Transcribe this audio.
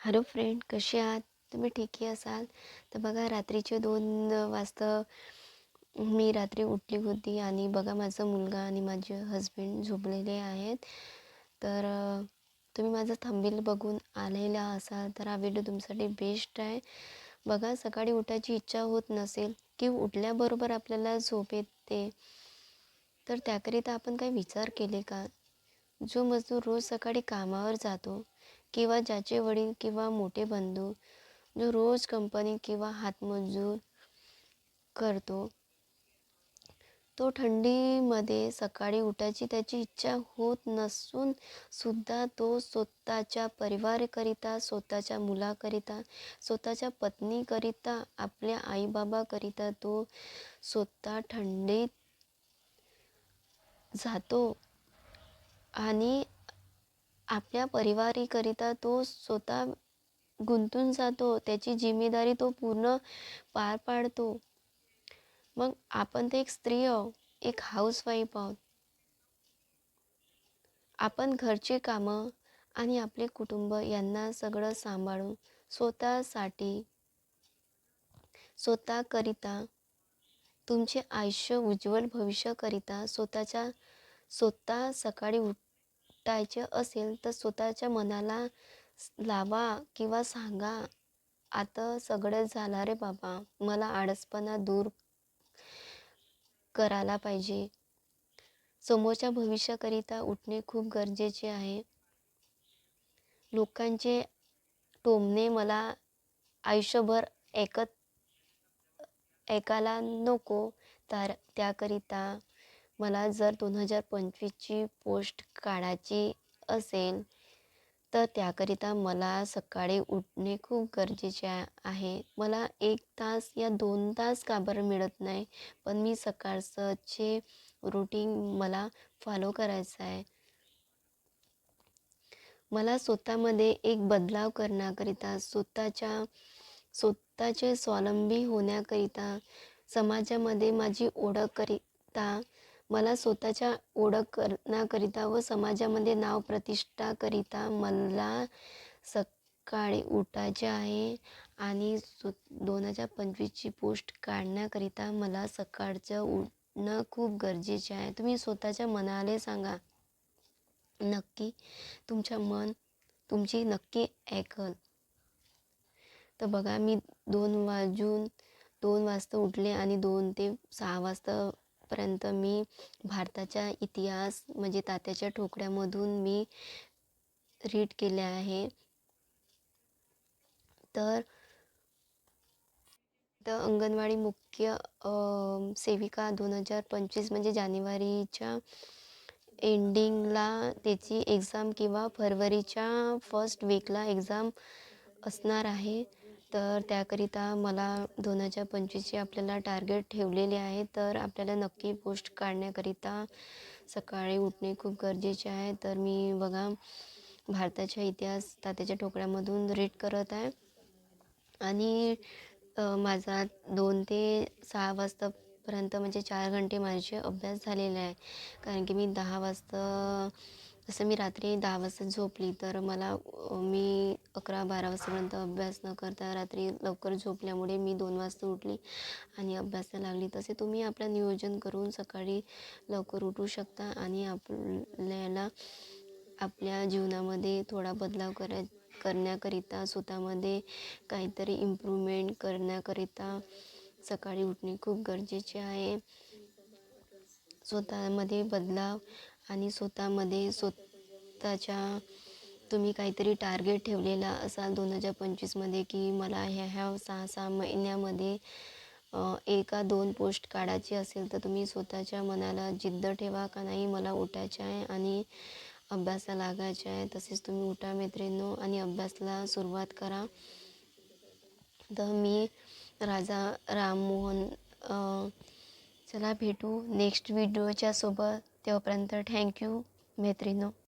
Hello friend कसे आहात? तुम्ही ठीकही असाल? तर बघा रात्रीचे दोन वाजता मी रात्री उठली होती आणि बघा माझा मुलगा आणि माझे हजबंड झोपलेले आहेत. तर तुम्ही माझं थांबील बघून आलेला असाल तर हा व्हिडिओ तुमच्यासाठी बेस्ट आहे. बघा सकाळी उठायची इच्छा होत नसेल की उठल्याबरोबर आपल्याला झोप येते तर त्याकरिता आपण काही विचार केले का? जो मजदूर रोज सकाळी कामावर जातो किंवा ज्याचे वडील किंवा मोठे बंधू जो रोज कंपनी किंवा हातमजूर करतो तो थंडीमध्ये सकाळी उठायची त्याची इच्छा होत नसून सुद्धा तो स्वतःच्या परिवाराकरिता स्वतःच्या मुलाकरिता स्वतःच्या पत्नीकरिता आपल्या आईबाबाकरिता तो स्वतः थंडीत जातो. आणि आपल्या परिवारीकरिता तो स्वतः गुंतून जातो त्याची जिम्मेदारी तो पूर्ण पार पाडतो. मग आपण तर एक स्त्री आहोत एक हाऊसवाईफ आहोत. आपण घरचे कामं आणि आपले कुटुंब यांना सगळं सांभाळून स्वतःसाठी स्वतःकरिता तुमचे आयुष्य उज्ज्वल भविष्याकरिता स्वतःच्या स्वतः सकाळी उठ शिकायचे असेल तर स्वतःच्या मनाला लावा किंवा सांगा आता सगळं झालं रे बाबा मला आळसपणा दूर करायला पाहिजे. समोरच्या भविष्याकरिता उठणे खूप गरजेचे आहे. लोकांचे टोमणे मला आयुष्यभर ऐकत ऐकायला नको तर त्याकरिता मला जर दोन हजार पंचवीसची पोस्ट काढायची असेल तर त्याकरिता मला सकाळी उठणे खूप गरजेचे आहे. मला एक तास या दोन तास का बरं मिळत नाही पण मी सकाळचं रुटीन मला फॉलो करायचं आहे. मला स्वतःमध्ये एक बदलाव करण्याकरिता स्वतःच्या स्वतःचे स्वावलंबी होण्याकरिता समाजामध्ये माझी ओळख करिता मला स्वतःच्या ओळख करण्याकरिता व समाजामध्ये नाव प्रतिष्ठाकरिता मला सकाळी उठायचे आहे आणि सु दोन हजार पंचवीसची पोस्ट काढण्याकरिता मला सकाळचं उठणं खूप गरजेचे आहे. तुम्ही स्वतःच्या मनाला सांगा. नक्की तुमच्या मन तुमची नक्की ऐकल. तर बघा मी दोन वाजून दोन वाजता उठले आणि दोन ते सहा वाजता आजपर्यंत मी भारताचा इतिहास म्हणजे तात्याच्या ठोकळ्यामधून मी रीड केले आहे. तर तर अंगणवाडी मुख्य सेविका दोन हजार पंचवीस म्हणजे जानेवारीच्या एंडिंगला त्याची एक्झाम किंवा फरवरीच्या फर्स्ट वीकला एक्झाम असणार आहे. तर त्याकरिता मला दोन हजार पंचवीसचे आपल्याला टार्गेट ठेवलेले आहे. तर आपल्याला नक्की पोस्ट काढण्याकरिता सकाळी उठणे खूप गरजेचे आहे. तर मी बघा भारताच्या इतिहास तात्याच्या ठोकळ्यामधून रीड करत आहे. आणि माझा दोन ते सहा वाजतापर्यंत म्हणजे चार घंटे माझे अभ्यास झालेला आहे. कारण की मी दहा वाजता जसं मी रात्री दहा वाजता झोपली तर मला मी अकरा बारा वाजतापर्यंत अभ्यास न करता रात्री लवकर झोपल्यामुळे मी दोन वाजता उठली आणि अभ्यासाला लागली. तसे तुम्ही आपलं नियोजन करून सकाळी लवकर उठू शकता आणि आपल्याला आपल्या जीवनामध्ये थोडा बदलाव कराय करण्याकरिता स्वतःमध्ये काहीतरी इम्प्रूव्हमेंट करण्याकरिता सकाळी उठणे खूप गरजेचे आहे. स्वतःमध्ये बदलाव आणि स्वतःमध्ये स्वतःच्या तुम्ही काहीतरी टार्गेट ठेवलेला असाल दोन हजार पंचवीसमध्ये की मला ह्या ह्या सहा सहा महिन्यामध्ये एका दोन पोस्ट काढायची असेल तर तुम्ही स्वतःच्या मनाला जिद्द ठेवा का नाही? मला उठायचं आहे आणि अभ्यासाला लागायचे आहे. तसेच तुम्ही उठा मैत्रिणींनो आणि अभ्यासाला सुरुवात करा. तर मी राजा राममोहन चला भेटू नेक्स्ट व्हिडिओच्या सोबत. તે ઉપરાંત થેન્ક યુ મૈત્રીનો.